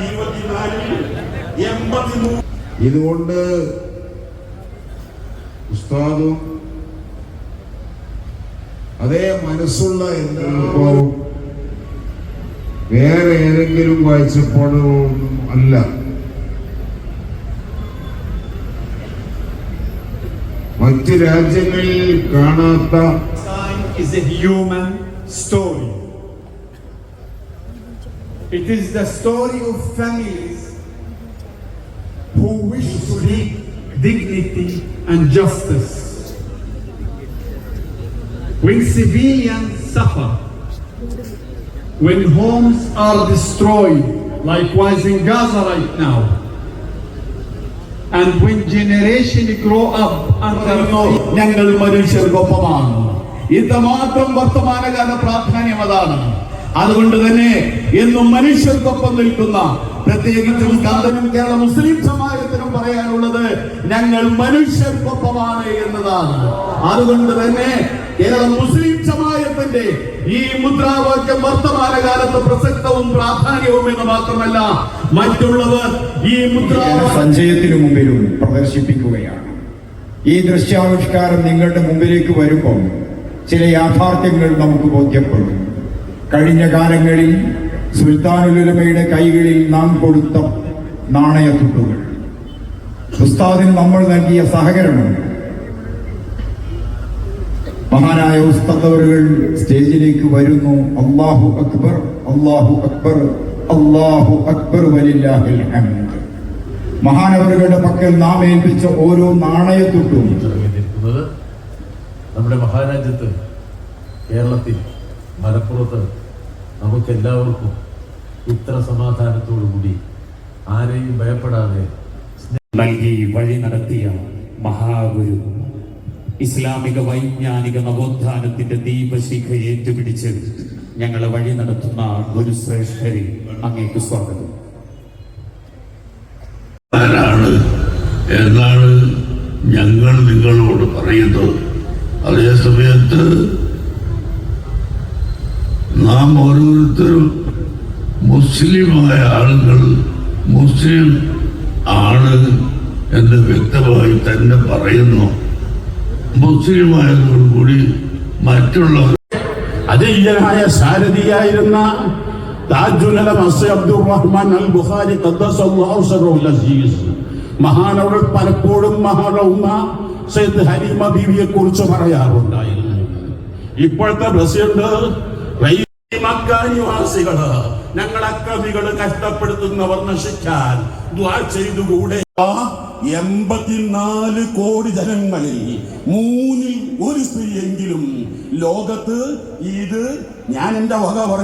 ഇരുപത്തിനാലിൽ എൺപത്തിമൂന്ന് ഇതുകൊണ്ട് ഉസ്താദും അതേ മനസ്സുള്ള എല്ലാവരും വേറെ ഏതെങ്കിലും കാഴ്ചപ്പാടുകളൊന്നും അല്ല. മറ്റ് രാജ്യങ്ങളിൽ കാണാത്ത Palestine is a human story. It is the story of families who wish to live dignity and justice. When civilians suffer, when homes are destroyed, likewise in Gaza right now, and when generation grow up under ഞങ്ങൾ മനുഷ്യർക്കൊപ്പമാണ്. ഇത്രമാത്രം വർത്തമാനകാല പ്രാധാന്യം അതാണ്. അതുകൊണ്ട് തന്നെ എന്നും മനുഷ്യർക്കൊപ്പം നിൽക്കുന്ന പ്രത്യേകിച്ചും കാന്തനും കേരള മുസ്ലിം സമാജത്തിനും പറയാനുള്ളത് ഞങ്ങൾ മനുഷ്യർക്കൊപ്പമാണ് എന്നതാണ്. അതുകൊണ്ട് തന്നെ കേരള മുസ്ലിം സമാജത്തിന്റെ ഈ മുദ്രാവാക്യം വർത്തമാനകാലത്ത് പ്രസക്തവും പ്രാധാന്യവും എന്ന് മാത്രമല്ല മറ്റുള്ളവർ ഈ മുദ്രാവാക്യം സഞ്ചയത്തിനു മുമ്പിലും പ്രദർശിപ്പിക്കുകയാണ്. ഈ ദൃശ്യാവിഷ്കാരം നിങ്ങളുടെ മുമ്പിലേക്ക് വരുമ്പോൾ ചില യാഥാർത്ഥ്യങ്ങൾ നമുക്ക് ബോധ്യപ്പെടും. കഴിഞ്ഞ കാലങ്ങളിൽ സുൽത്താനുലമയുടെ കൈകളിൽ നാം കൊടുത്ത നാണയത്തുട്ടുകൾ ഉസ്താദിന് നമ്മൾ നൽകിയ സഹകരണം മഹാനായ ഉസ്തവറുകൾ സ്റ്റേജിലേക്ക് വരുന്നു. അള്ളാഹു അക്ബർ അള്ളാഹു അക്ബർ അള്ളാഹു അക്ബർ വലില്ലാഹിൽ ഹംദ്. പക്കൽ നാം ഏൽപ്പിച്ച ഓരോ നാണയത്തൊട്ടും നമ്മുടെ മഹാരാജ്യത്ത് കേരളത്തിൽ മലപ്പുറത്ത് നമുക്കെല്ലാവർക്കും ഇത്ര സമാധാനത്തോടു കൂടി ആരെയും ഭയപ്പെടാതെ നൽകി വഴി നടത്തിയ മഹാഗുരു ഇസ്ലാമിക വൈജ്ഞാനിക നവോത്ഥാനത്തിന്റെ ദീപശിഖ ഏറ്റുപിടിച്ച് ഞങ്ങളെ വഴി നടത്തുന്ന ഗുരുശ്രേഷ്ഠരെ അങ്ങേക്ക് സ്വാഗതം. എന്നാണ് ഞങ്ങൾ നിങ്ങളോട് പറയുന്നത്. അതേ സമയത്ത് നാം ഓരോരുത്തരും മുസ്ലിമായ ആളുകൾ മുസ്ലിം ആണ് എന്ന് വ്യക്തമായി തന്നെ പറയുന്നു. മുസ്ലിം കൂടി മറ്റുള്ളവർ അതിജ്ഞനായ സാരഥിയായിരുന്ന താജുലല മസ് അബ്ദുർ റഹ്മാൻ അൽ ബുഖാരി മഹാനവർ പലപ്പോഴും മഹാനൗമ സയ്യിദ് ഹരീമ ബീവിയെ കുറിച്ച് പറയാറുണ്ടായിരുന്നു. ഇപ്പോഴത്തെ പ്രസിഡന്റ് റയീ- മക്ക നിവാസികൾ ഞങ്ങൾ അക്രമികൾ കഷ്ടപ്പെടുത്തുന്നവർ നശിക്കാൻ ദ്വാ ചെയ്തുകൂടെ. എൺപത്തിനാല് കോടി ജനങ്ങളിൽ മൂന്നിൽ ഒരു സ്ത്രീയെങ്കിലും. ലോകത്ത് ഇത് ഞാൻ എന്റെ വക പറ